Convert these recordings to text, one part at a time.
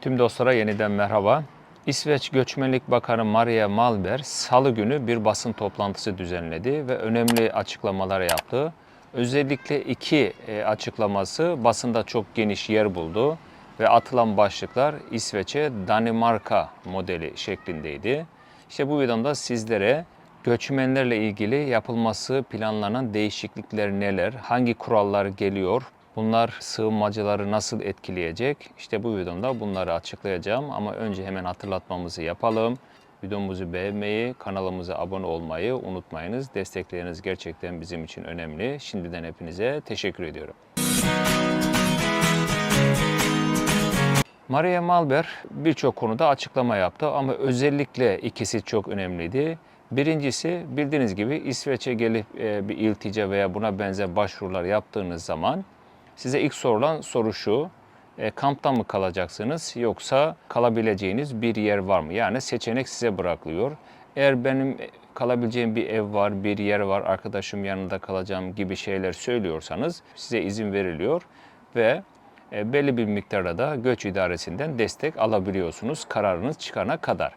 Tüm dostlara yeniden merhaba. İsveç Göçmenlik Bakanı Maria Malber salı günü bir basın toplantısı düzenledi ve önemli açıklamalar yaptı. Özellikle iki e, açıklaması basında çok geniş yer buldu ve atılan başlıklar İsveç'e Danimarka modeli şeklindeydi. İşte bu videomda sizlere göçmenlerle ilgili yapılması planlanan değişiklikler neler, hangi kurallar geliyor, bunlar sığınmacıları nasıl etkileyecek? İşte bu videomda bunları açıklayacağım ama önce hemen hatırlatmamızı yapalım. Videomuzu beğenmeyi, kanalımıza abone olmayı unutmayınız. Destekleriniz gerçekten bizim için önemli. Şimdiden hepinize teşekkür ediyorum. Maria Malber birçok konuda açıklama yaptı ama özellikle ikisi çok önemliydi. Birincisi bildiğiniz gibi İsveç'e gelip e, bir iltica veya buna benzer başvurular yaptığınız zaman size ilk sorulan soru şu. E, kampta mı kalacaksınız yoksa kalabileceğiniz bir yer var mı? Yani seçenek size bırakılıyor. Eğer benim kalabileceğim bir ev var, bir yer var, arkadaşım yanında kalacağım gibi şeyler söylüyorsanız size izin veriliyor ve e, belli bir miktarda da göç idaresinden destek alabiliyorsunuz kararınız çıkana kadar.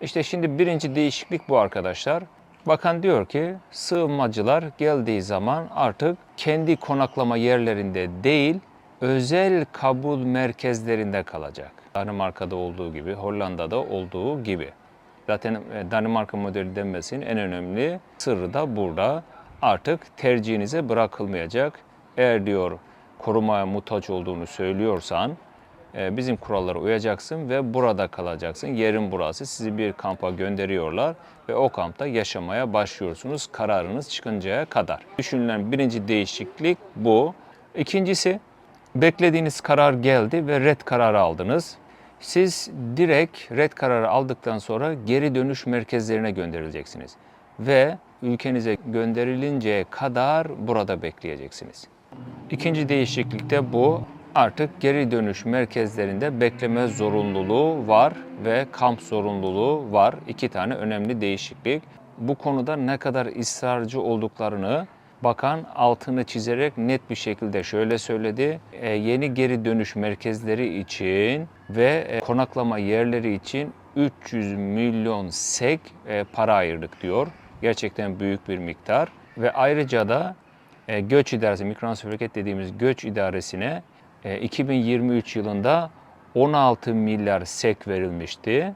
İşte şimdi birinci değişiklik bu arkadaşlar. Bakan diyor ki sığınmacılar geldiği zaman artık kendi konaklama yerlerinde değil özel kabul merkezlerinde kalacak. Danimarka'da olduğu gibi, Hollanda'da olduğu gibi. Zaten e, Danimarka modeli denmesinin en önemli sırrı da burada. Artık tercihinize bırakılmayacak. Eğer diyor korumaya muhtaç olduğunu söylüyorsan bizim kurallara uyacaksın ve burada kalacaksın. Yerin burası. Sizi bir kampa gönderiyorlar ve o kampta yaşamaya başlıyorsunuz kararınız çıkıncaya kadar. Düşünülen birinci değişiklik bu. İkincisi beklediğiniz karar geldi ve red kararı aldınız. Siz direkt red kararı aldıktan sonra geri dönüş merkezlerine gönderileceksiniz ve ülkenize gönderilinceye kadar burada bekleyeceksiniz. İkinci değişiklik de bu. Artık geri dönüş merkezlerinde bekleme zorunluluğu var ve kamp zorunluluğu var. İki tane önemli değişiklik. Bu konuda ne kadar ısrarcı olduklarını bakan altını çizerek net bir şekilde şöyle söyledi. E, yeni geri dönüş merkezleri için ve e, konaklama yerleri için 300 milyon sek e, para ayırdık diyor. Gerçekten büyük bir miktar. Ve ayrıca da e, göç idaresi, Mikrotransfer dediğimiz göç idaresine 2023 yılında 16 milyar sek verilmişti.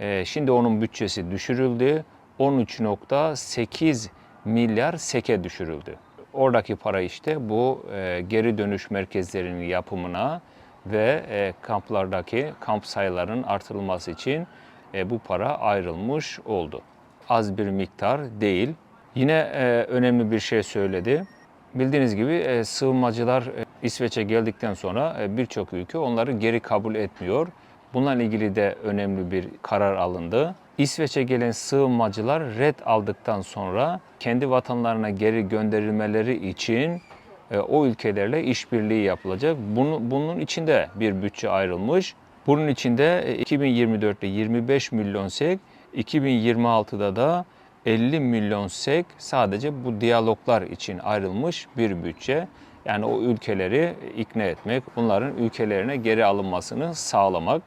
E, şimdi onun bütçesi düşürüldü. 13.8 milyar seke düşürüldü. Oradaki para işte bu e, geri dönüş merkezlerinin yapımına ve e, kamplardaki kamp sayılarının artırılması için e, bu para ayrılmış oldu. Az bir miktar değil. Yine e, önemli bir şey söyledi. Bildiğiniz gibi e, sığınmacılar e, İsveç'e geldikten sonra e, birçok ülke onları geri kabul etmiyor. Bununla ilgili de önemli bir karar alındı. İsveç'e gelen sığınmacılar red aldıktan sonra kendi vatanlarına geri gönderilmeleri için e, o ülkelerle işbirliği yapılacak. Bunu, bunun içinde bir bütçe ayrılmış. Bunun içinde e, 2024'te 25 milyon sek, 2026'da da 50 milyon sek sadece bu diyaloglar için ayrılmış bir bütçe. Yani o ülkeleri ikna etmek, bunların ülkelerine geri alınmasını sağlamak.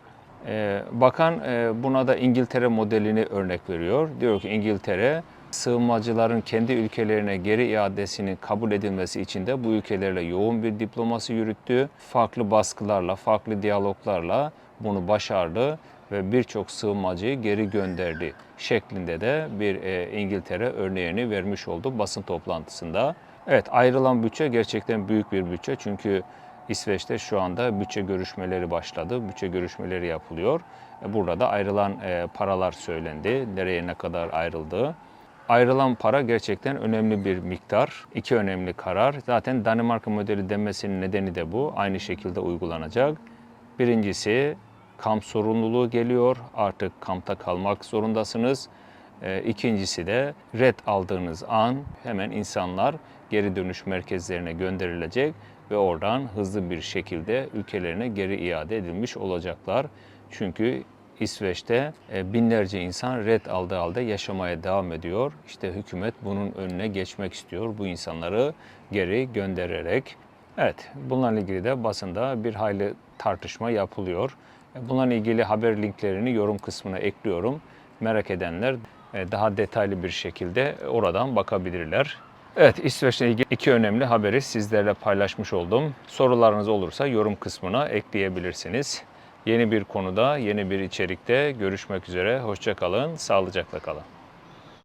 Ee, bakan e, buna da İngiltere modelini örnek veriyor. Diyor ki İngiltere sığınmacıların kendi ülkelerine geri iadesinin kabul edilmesi için de bu ülkelerle yoğun bir diplomasi yürüttü. Farklı baskılarla, farklı diyaloglarla bunu başardı ve birçok sığınmacıyı geri gönderdi şeklinde de bir e, İngiltere örneğini vermiş oldu basın toplantısında. Evet ayrılan bütçe gerçekten büyük bir bütçe çünkü İsveç'te şu anda bütçe görüşmeleri başladı. Bütçe görüşmeleri yapılıyor. E, Burada da ayrılan e, paralar söylendi. Nereye ne kadar ayrıldığı. Ayrılan para gerçekten önemli bir miktar. İki önemli karar. Zaten Danimarka modeli denmesinin nedeni de bu. Aynı şekilde uygulanacak. Birincisi kamp sorumluluğu geliyor. Artık kampta kalmak zorundasınız. E, İkincisi de red aldığınız an hemen insanlar geri dönüş merkezlerine gönderilecek ve oradan hızlı bir şekilde ülkelerine geri iade edilmiş olacaklar. Çünkü İsveç'te e, binlerce insan red aldığı halde yaşamaya devam ediyor. İşte hükümet bunun önüne geçmek istiyor. Bu insanları geri göndererek. Evet, bunlarla ilgili de basında bir hayli tartışma yapılıyor. Bununla ilgili haber linklerini yorum kısmına ekliyorum. Merak edenler e, daha detaylı bir şekilde oradan bakabilirler. Evet, İsveç'le ilgili iki önemli haberi sizlerle paylaşmış oldum. Sorularınız olursa yorum kısmına ekleyebilirsiniz. Yeni bir konuda, yeni bir içerikte görüşmek üzere. Hoşça kalın, sağlıcakla kalın.